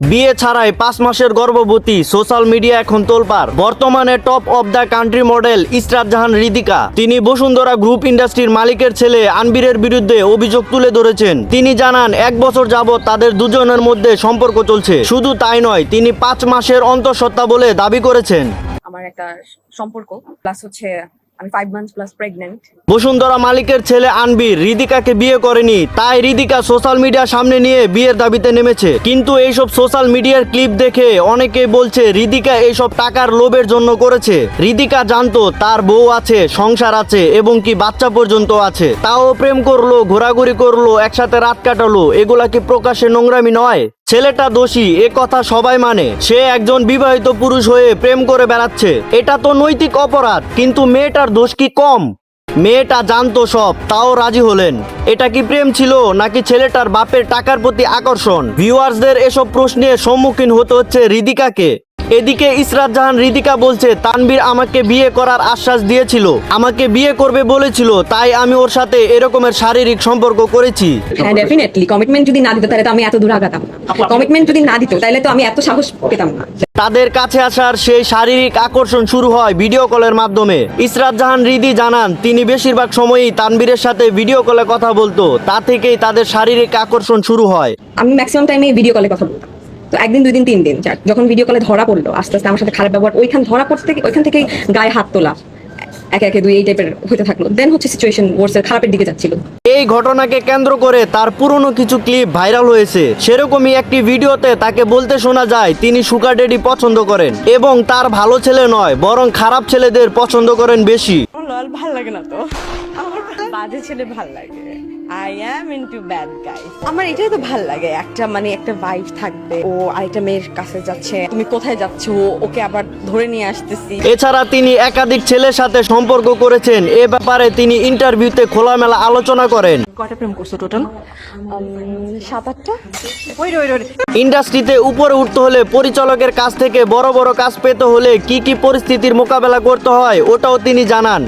বিয়ে ছাড়াই পাঁচ মাসের গর্ভবতী, সোশ্যাল মিডিয়া এখন তোলপার বর্তমানে top of the country model Israt Jahan Ridika. তিনি বসুন্ধরা গ্রুপ ইন্ডাস্ট্রির মালিকের ছেলে আনবিরের বিরুদ্ধে অভিযোগ তুলে ধরেছেন। তিনি জানান, এক বছর যাবৎ তাদের দুজনের মধ্যে সম্পর্ক চলছে। শুধু তাই নয়, তিনি পাঁচ মাসের অন্তঃসত্ত্বা বলে দাবি করেছেন। আমার একটা সম্পর্ক প্লাস হচ্ছে বসুন্ধরা মালিকের ছেলে আনবির রিদিকাকে বিয়ে করেনি, তাই রিদিকা সোশ্যাল মিডিয়া সামনে নিয়ে বিয়ের দাবিতে নেমেছে। কিন্তু এইসব সোশ্যাল মিডিয়ার ক্লিপ দেখে অনেকেই বলছে রিদিকা এইসব টাকার লোভের জন্য করেছে। রিদিকা জানতো তার বউ আছে, সংসার আছে এবং কি বাচ্চা পর্যন্ত আছে। তাও প্রেম করল, ঘোরাঘুরি করল, একসাথে রাত কাটালো, এগুলা কি প্রকাশ্যে নোংরামি নয়? ছেলেটা দোষী, এ কথা সবাই মানে। সে একজন বিবাহিত পুরুষ হয়ে প্রেম করে বেড়াচ্ছে। এটা তো নৈতিক অপরাধ, কিন্তু মেয়েটার দোষ কি কম? মেয়েটা জানতো সব, তাও রাজি হলেন। এটা কি প্রেম ছিল, নাকি ছেলেটার বাপের টাকার প্রতি আকর্ষণ? ভিউয়ার্সদের এসব প্রশ্নের সম্মুখীন হতে হচ্ছে রিদিকাকে। এদিকে ইসরাত জাহান রিদিকা বলছে তানবীর আমাকে বিয়ে করার আশ্বাস দিয়েছিল। আমাকে বিয়ে করবে বলেছিল তাই আমি ওর সাথে এরকমের শারীরিক সম্পর্ক করেছি। হ্যাঁ ডেফিনেটলি কমিটমেন্ট যদি না দিত তাহলে তো আমি এত দূর আগাতাম কমিটমেন্ট যদি না দিত তাহলে তো আমি এত সাহস পেতাম না। তাদের কাছে আসার সেই শারীরিক আকর্ষণ শুরু হয় ভিডিও কলের মাধ্যমে। ইসরাত জাহান রিদি জানান তিনি বেশিরভাগ সময়ই তানবীরের সাথে ভিডিও কলে কথা বলতো। তা থেকেই তাদের শারীরিক আকর্ষণ শুরু হয়। আমি ম্যাক্সিমাম টাইমে ভিডিও কলে কথা বলতাম। তো একদিন দুই দিন তিন দিন যাক, যখন ভিডিও কলে ধরা পড়ল আস্তে আস্তে আমার সাথে খারাপ ব্যবহার ওইখান ধরা পড়তে থেকে ওইখান থেকেই গায়ে হাত তোলা। একে একে দুই এই টাইপের হতে থাকল। দেন হচ্ছে সিচুয়েশন ওয়ার্সের খারাপের দিকে যাচ্ছিল। এই ঘটনাকে কেন্দ্র করে তার পুরনো কিছু ক্লিপ ভাইরাল হয়েছে। সেরকমই একটি ভিডিওতে তাকে বলতে শোনা যায় তিনি সুগার ডেডি পছন্দ করেন এবং তার ভালো ছেলে নয় বরং খারাপ ছেলেদের পছন্দ করেন বেশি। ভালো লাগে না তো। আমার বাজে ছেলে ভালো লাগে। I am into bad guy আমার এটাই তো ভালো লাগে একটা মানে একটা ভাইব থাকবে। ও আরেকটা মেয়ের কাছে যাচ্ছে তুমি কোথায় যাচ্ছ? ওকে আবার ধরে নিয়ে আসতেছি। এছাড়া তিনি একাধিক ছেলের সাথে সম্পর্ক করেছেন। এ ব্যাপারে তিনি ইন্টারভিউতে খোলামেলা আলোচনা করেন। কয়টা প্রেম করছ টোটাল সাত আটটা। ওই ওই ওই। ইন্ডাস্ট্রিতে উপরে উঠতে হলে পরিচালকের কাছ থেকে বড় বড় কাজ পেতে হলে কি কি পরিস্থিতির মোকাবেলা করতে হয় ওটাও তিনি জানান।